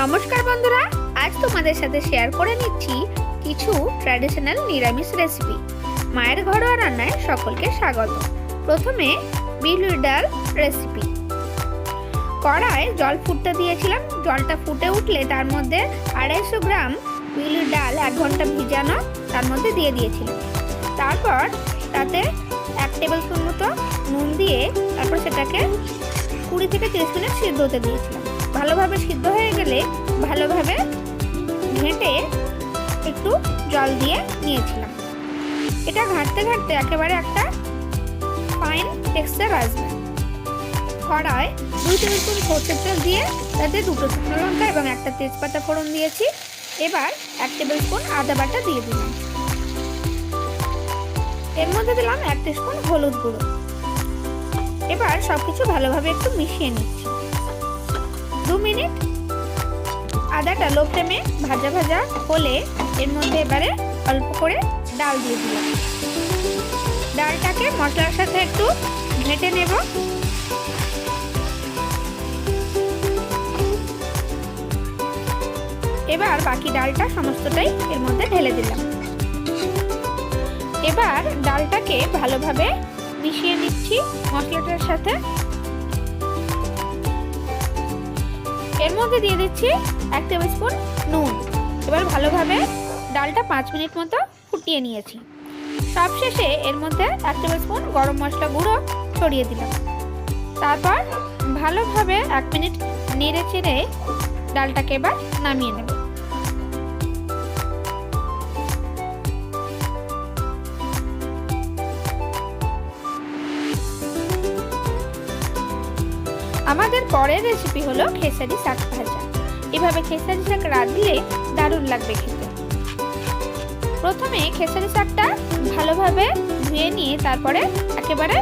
নমস্কার বন্ধুরা, আজ তোমাদের সাথে শেয়ার করে নিচ্ছি কিছু ট্র্যাডিশনাল নিরামিষ রেসিপি মায়ের ঘরোয়া রান্নায় সকলকে স্বাগত। প্রথমে বিউলির ডাল রেসিপি কড়ায় জল ফুটতে দিয়েছিলাম, জলটা ফুটে উঠলে তার মধ্যে আড়াইশো গ্রাম বিউলির ডাল এক ঘণ্টা ভিজানো তার মধ্যে দিয়ে দিয়েছিলাম। তারপর তাতে এক টেবিল স্পুন মতো নুন দিয়ে তারপর সেটাকে কুড়ি থেকে তিরিশ মিনিট সিদ্ধ হতে দিয়েছিলাম। ভালোভাবে সিদ্ধ হয়ে গেলে ভালোভাবে ঘেঁটে একটু জল দিয়ে নিয়েছিলাম। এটা ঘাঁটতে ঘাঁটতে একেবারে একটা ফাইন টেক্সচার আসবে। কড়ায় দুই টেবিল স্পুন সর্ষের তেল দিয়ে তাতে দুটো শুকনো লঙ্কা এবং একটা তেজপাতা ফোড়ন দিয়েছি। এবার এক টেবিল স্পুন আদা বাটা দিয়ে দিলাম। এর মধ্যে দিলাম এক স্পুন হলুদ গুঁড়ো। এবার সবকিছু ভালোভাবে একটু মিশিয়ে নিচ্ছি। দু মিনিট। আদাটা লো ফ্লেমে ভাজা ভাজা হলে এর মধ্যে এবারে অল্প করে ডাল দিয়ে দিলাম। ডালটাকে মশলার সাথে একটু ঘেঁটে নেব। এবার বাকি ডালটা সমস্তটাই এর মধ্যে ঢেলে দিলাম। এবার ডালটাকে ভালোভাবে মিশিয়ে নিচ্ছি মশলাটার সাথে। এর মধ্যে দিয়ে দিচ্ছি এক টেবিল স্পুন নুন। এবার ভালোভাবে ডালটা পাঁচ মিনিট মতো ফুটিয়ে নিয়েছি। সবশেষে এর মধ্যে এক টেবিল স্পুন গরম মশলা গুঁড়ো ছড়িয়ে দিলাম। তারপর ভালোভাবে এক মিনিট নেড়ে চেড়ে ডালটাকে এবার নামিয়ে নেব। আমাদের পরের রেসিপি হলো খেসারি শাক ভাজা। এভাবে খেসারি শাক রাঁধলে দারুণ লাগবে খেতে। প্রথমে খেসারি শাকটা ভালোভাবে ধুয়ে নিয়ে তারপরে একেবারে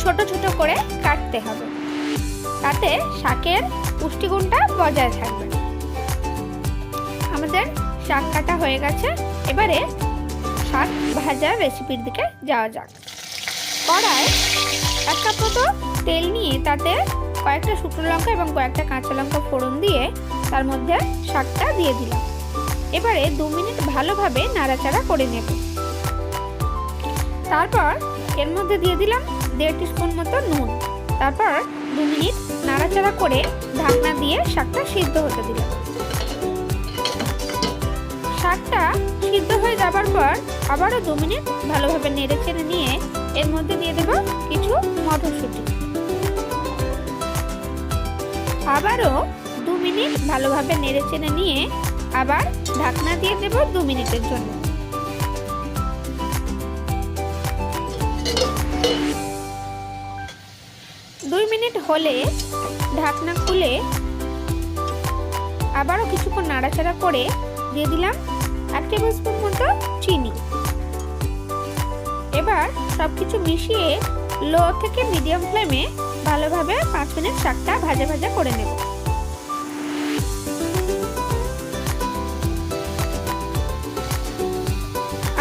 ছোট ছোট করে কাটতে হবে। তাতে শাকের পুষ্টিগুণটা বজায় থাকবে। আমাদের শাক কাটা হয়ে গেছে। এবারে শাক ভাজার রেসিপির দিকে যাওয়া যাক। কড়ায় এক কাপ মতো তেল নিয়ে তাতে কয়েকটা শুকনো লঙ্কা এবং কয়েকটা কাঁচা লঙ্কা ফোড়ন দিয়ে তার মধ্যে শাকটা দিয়ে দিলাম। এবারে দু মিনিট ভালোভাবে নাড়াচাড়া করে নেব। তারপর এর মধ্যে দিয়ে দিলাম দেড় স্পুন মতো নুন। তারপর দু মিনিট নাড়াচাড়া করে ঢাকনা দিয়ে শাকটা সিদ্ধ হতে দিলাম। শাকটা সিদ্ধ হয়ে যাবার পর আবারও দু মিনিট ভালোভাবে নেড়ে চেড়ে নিয়ে এর মধ্যে দিয়ে দেব কিছু মটরশুঁটি। আবারও দু মিনিট ভালোভাবে নেড়ে চেড়ে নিয়ে আবার ঢাকনা দিয়ে দেব দু মিনিটের জন্য। দুই মিনিট হলে ঢাকনা খুলে আবারও কিছুক্ষণ নাড়াচাড়া করে দিয়ে দিলাম এক টেবিল স্পুন মতো চিনি। এবার সব কিছু মিশিয়ে লো থেকে মিডিয়াম ফ্লেমে ভালোভাবে পাঁচ মিনিট শাকটা ভাজা ভাজা করে নেব।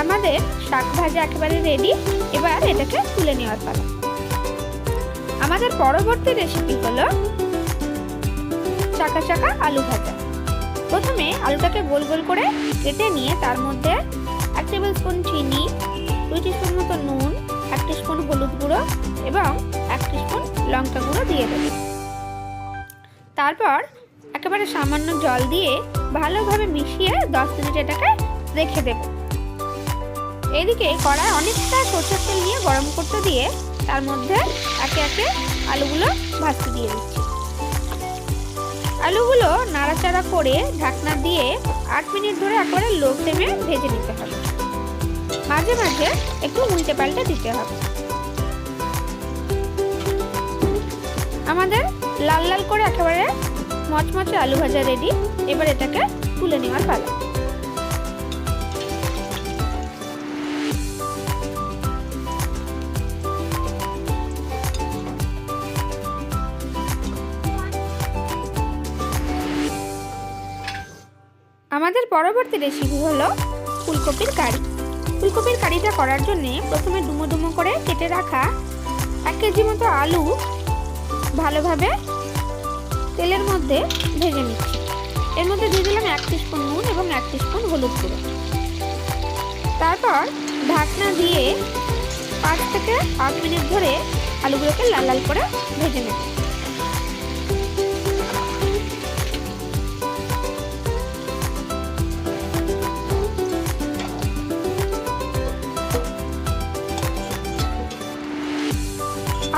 আমাদের শাক ভাজা একেবারে রেডি এবার এটাকে তুলে নেওয়ার পালা। আমাদের পরবর্তী রেসিপি হলো চাকা চাকা আলু ভাজা। প্রথমে আলুটাকে গোল গোল করে কেটে নিয়ে তার মধ্যে এক টেবিল স্পুন চিনি, দুই স্পুন মতো নুন এক স্পুন হলুদ গুঁড়ো এবং এক স্পুন লঙ্কা গুঁড়ো দিয়ে দেব। তারপর একেবারে সামান্য জল দিয়ে ভালোভাবে মিশিয়ে দশ মিনিট এটাকে রেখে দেব। এদিকে কড়ায় অনেকটা সরষের তেল নিয়ে গরম করতে দিয়ে তার মধ্যে একে একে আলুগুলো ভাজতে দিয়ে দিচ্ছি। আলুগুলো নাড়াচাড়া করে ঢাকনা দিয়ে আট মিনিট ধরে একবারে লো ফ্লেমে ভেজে নিতে হবে। মাঝে মাঝে একটু উল্টে পাল্টে দিতে হবে। আমাদের লাল লাল করে একেবারে মচমচে আলু ভাজা রেডি এবার এটাকে তুলে নেওয়ার পালা। আমাদের পরবর্তী রেসিপি হলো ফুলকপির কারি। ফুলকপির কারিটা করার জন্য প্রথমে ডুমো ডুমো করে কেটে রাখা এক কেজি মতো আলু ভালোভাবে তেলের মধ্যে ভেজে নিচ্ছি। এর মধ্যে দিয়ে দিলাম এক স্পুন নুন এবং এক স্পুন হলুদ গুঁড়ো। তারপর ঢাকনা দিয়ে পাঁচ থেকে আট মিনিট ধরে আলুগুলোকে লাল লাল করে ভেজে নেব।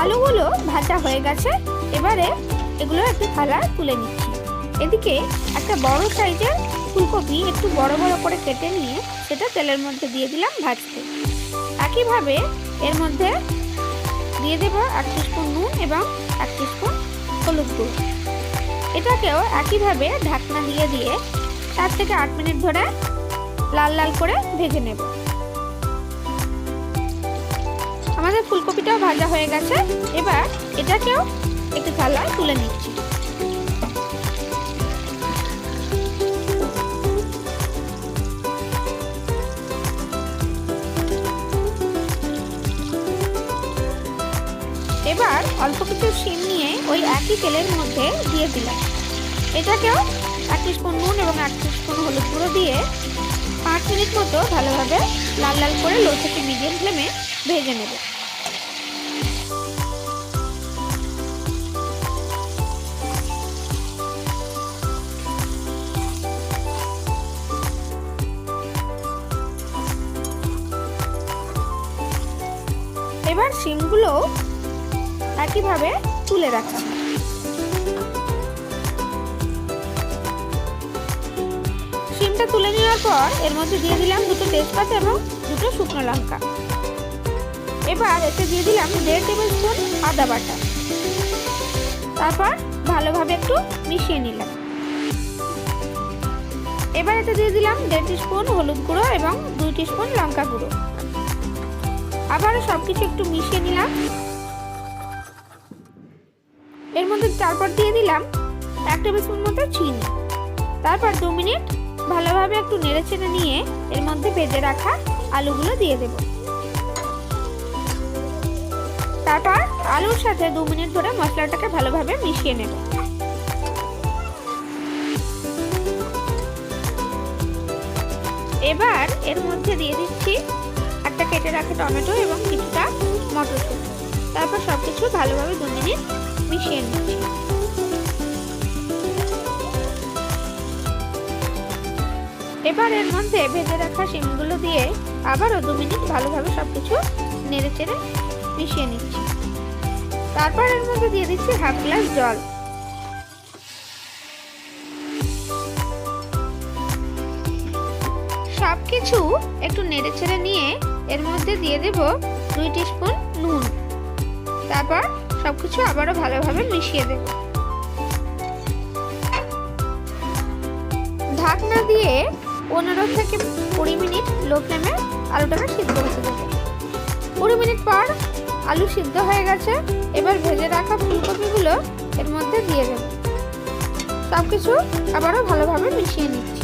আলুগুলো ভাজা হয়ে গেছে। এবারে এগুলো একটু থালা তুলে নিচ্ছি। এদিকে একটা বড় সাইজের ফুলকপি একটু বড় বড় করে কেটে নিয়ে সেটা তেলের মধ্যে দিয়ে দিলাম ভাজতে। একইভাবে এর মধ্যে দিয়ে দেব এক স্পুন নুন এবং এক স্পুন হলুদ গুঁড়ো। এটাকেও একইভাবে ঢাকনা দিয়ে দিয়ে সাত থেকে আট মিনিট ধরে লাল লাল করে ভেজে নেব। আমাদের ফুলকপিটাও ভাজা হয়ে গেছে। এবার এটাকেও একটু থালায় তুলে নিচ্ছি। এবার অল্প কিছু শিম নিয়ে ওই একই তেলের মধ্যে দিয়ে দিলাম। এটাকেও এক স্পুন নুন এবং এক স্পুন হলুদ গুঁড়ো দিয়ে পাঁচ মিনিট মতো ভালোভাবে লাল লাল করে লো থেকে মিডিয়াম ফ্লেমে ভেজে নেব। এবার শিমগুলো একইভাবে তুলে রাখছি শিমটা তুলে নেওয়ার পর এর মধ্যে দিয়ে দিলাম দুটো তেজপাতা এবং দুটো শুকনো লঙ্কা। এবার এতে দিয়ে দিলাম দেড় টেবিল স্পুন আদা বাটা। তারপর ভালোভাবে একটু মিশিয়ে নিলাম। এবার এতে দিয়ে দিলাম দেড় স্পুন হলুদ গুঁড়ো এবং দুই স্পুন লঙ্কা গুঁড়ো। আবারও সব কিছু একটু মিশিয়ে নিলাম। এর মধ্যে তারপর দিয়ে দিলাম এক টেবিল স্পুন মতো চিনি। তারপর দু মিনিট ভালোভাবে একটু নেড়ে চেড়ে নিয়ে এর মধ্যে ভেজে রাখা আলুগুলো দিয়ে দেব। তারপর আলুর সাথে দু মিনিট ধরে মশলাটাকে ভালোভাবে মিশিয়ে নেব। এবার এর মধ্যে দিয়ে দিচ্ছি একটা কেটে রাখা টমেটো এবং কিছুটা মটরশুঁটি। তারপর সব কিছু ভালোভাবে দু মিনিট মিশিয়ে নিচ্ছি। এবার এর মধ্যে ভেজে রাখা শিমগুলো দিয়ে আবারও দু মিনিট ভালোভাবে সব কিছু নেড়ে চেড়ে মিশিয়ে নিচ্ছি। তারপর এর মধ্যে দিয়ে দিচ্ছি হাফ গ্লাস জল। সব কিছু একটু নেড়ে ছেড়ে নিয়ে এর মধ্যে দিয়ে দেব দুই স্পুন নুন। তারপর সব কিছু আবারও ভালোভাবে মিশিয়ে দেব। ঢাকনা দিয়ে পনেরো থেকে কুড়ি মিনিট লো ফ্লেমে আলুটাকে সিদ্ধ হতে দেবো কুড়ি মিনিট পর আলু সিদ্ধ হয়ে গেছে। এবার ভেজে রাখা ফুলকপিগুলো এর মধ্যে দিয়ে দেবো। সব কিছু আবারও ভালোভাবে মিশিয়ে নিচ্ছি।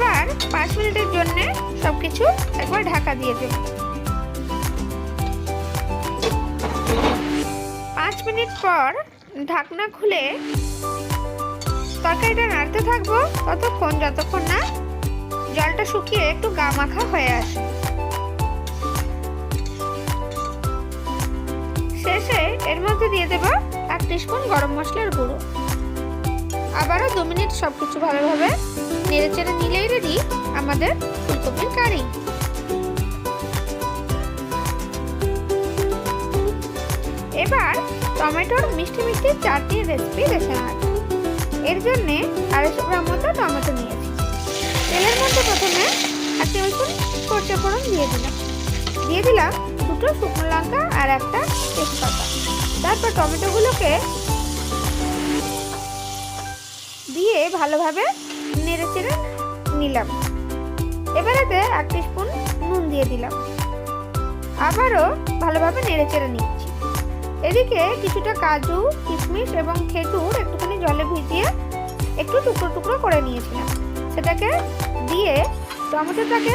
আবার পাঁচ মিনিটের জন্য সব কিছু একবার ঢাকা দিয়ে দেব। পাঁচ মিনিট পর ঢাকনা খুলে তরকারিটা নাড়তে থাকব ততক্ষণ, যতক্ষণ না জলটা শুকিয়ে একটু গা মাখা হয়ে আসে। শেষে এর মধ্যে দিয়ে দেব এক স্পুন গরম মশলার গুঁড়ো। আবারও দু মিনিট সব কিছু ভালোভাবে নেড়ে চেড়ে নিলেই রেডি আমাদের ফুলকপির কারি। এবার টমেটোর মিষ্টি মিষ্টি চাটনির রেসিপি দেখে নেওয়া এর জন্যে আড়াইশো গ্রাম মতো টমেটো নিয়েছি। তেলের মধ্যে প্রথমে এক টেবিল স্পুন সর্ষে ফোড়ন দিয়ে দিলাম। দিয়ে দিলাম দুটো শুকনো লঙ্কা আর একটা তেজপাতা। তারপর টমেটোগুলোকে দিয়ে ভালোভাবে নেড়ে চেড়ে নিলাম। এবারেতে এক স্পুন নুন দিয়ে দিলাম। আবারও ভালোভাবে নেড়ে চেড়ে নিচ্ছি। এদিকে কিছুটা কাজু, কিশমিশ এবং খেজুর একটুখানি জলে ভিজিয়ে একটু টুকরো টুকরো করে নিয়েছিলাম। সেটাকে দিয়ে টমেটোটাকে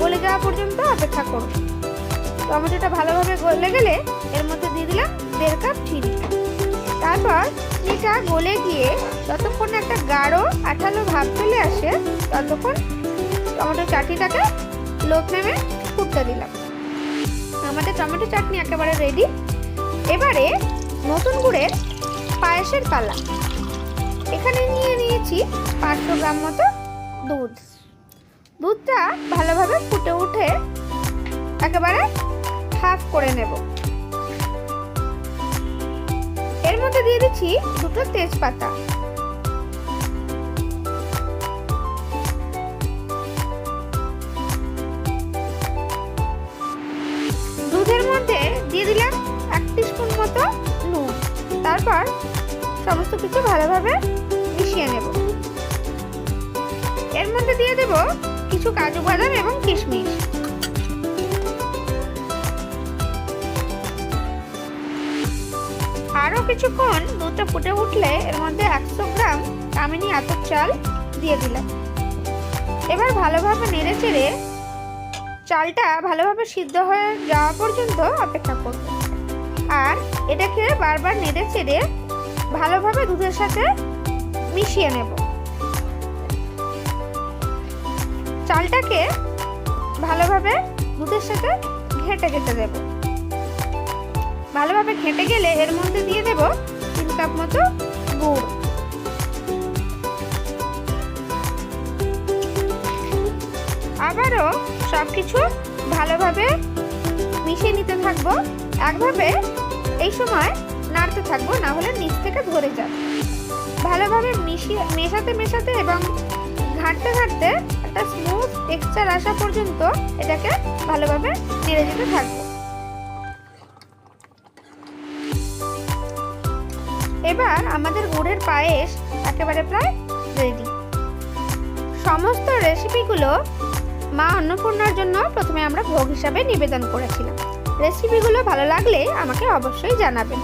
গলে যাওয়া পর্যন্ত অপেক্ষা করব টমেটোটা ভালোভাবে গলে গেলে এর মধ্যে দিয়ে দিলাম দেড় কাপ চিনিটা গলে গিয়ে যতক্ষণ একটা গাঢ়, আঠালো ভাব চলে আসে, ততক্ষণ টমেটো চাটনিটাকে লো ফ্লেমে ফুটতে দিলাম। আমাদের টমেটো চাটনি একেবারে রেডি এবারে নতুন গুড়ের পায়েসের পালা। এখানে নিয়ে নিয়েছি পাঁচশো গ্রাম মতো দুধ। দুধটা ভালোভাবে ফুটে উঠে একেবারে হাফ করে নেব। এর মধ্যে দিয়ে দিচ্ছি দুটো তেজপাতা। দুধের মধ্যে দিয়ে দিলাম এক স্পুন মতো নুন। তারপর সমস্ত কিছু ভালোভাবে মিশিয়ে নেব। এর মধ্যে দিয়ে দেব কিছু কাজু বাদাম এবং কিশমিশ। আরও কিছুক্ষণ দুধটা ফুটে উঠলে এর মধ্যে একশো গ্রাম কামিনি আতর চাল দিয়ে দিলাম। এবার ভালোভাবে নেড়ে চেড়ে চালটা ভালোভাবে সিদ্ধ হয়ে যাওয়া পর্যন্ত অপেক্ষা করব। আর এটাকে বারবার নেড়ে চেড়ে ভালোভাবে দুধের সাথে মিশিয়ে নেব। চালটাকে ভালোভাবে দুধের সাথে ঘেটে ঘেটে দেব। ভালোভাবে ঘেটে গেলে এর মধ্যে দিয়ে দেব তিন কাপ মতো গুড়। আবারও সব কিছু ভালোভাবে মিশিয়ে নিতে থাকব। একভাবে এই সময় নাড়তে থাকব, না হলে নিচ থেকে ধরে যাবে। ভালোভাবে মিশিয়ে মেশাতে মেশাতে এবং ঘাঁটতে ঘাঁটতে একটা স্মুথ টেক্সচার আসা পর্যন্ত এটাকে ভালোভাবে নেড়ে যেতে থাকব। এবার আমাদের গুড়ের পায়েস একেবারে প্রায় রেডি সমস্ত রেসিপিগুলো মা অন্নপূর্ণার জন্য প্রথমে আমরা ভোগ হিসাবে নিবেদন করেছিলাম। রেসিপিগুলো ভালো লাগলে আমাকে অবশ্যই জানাবেন।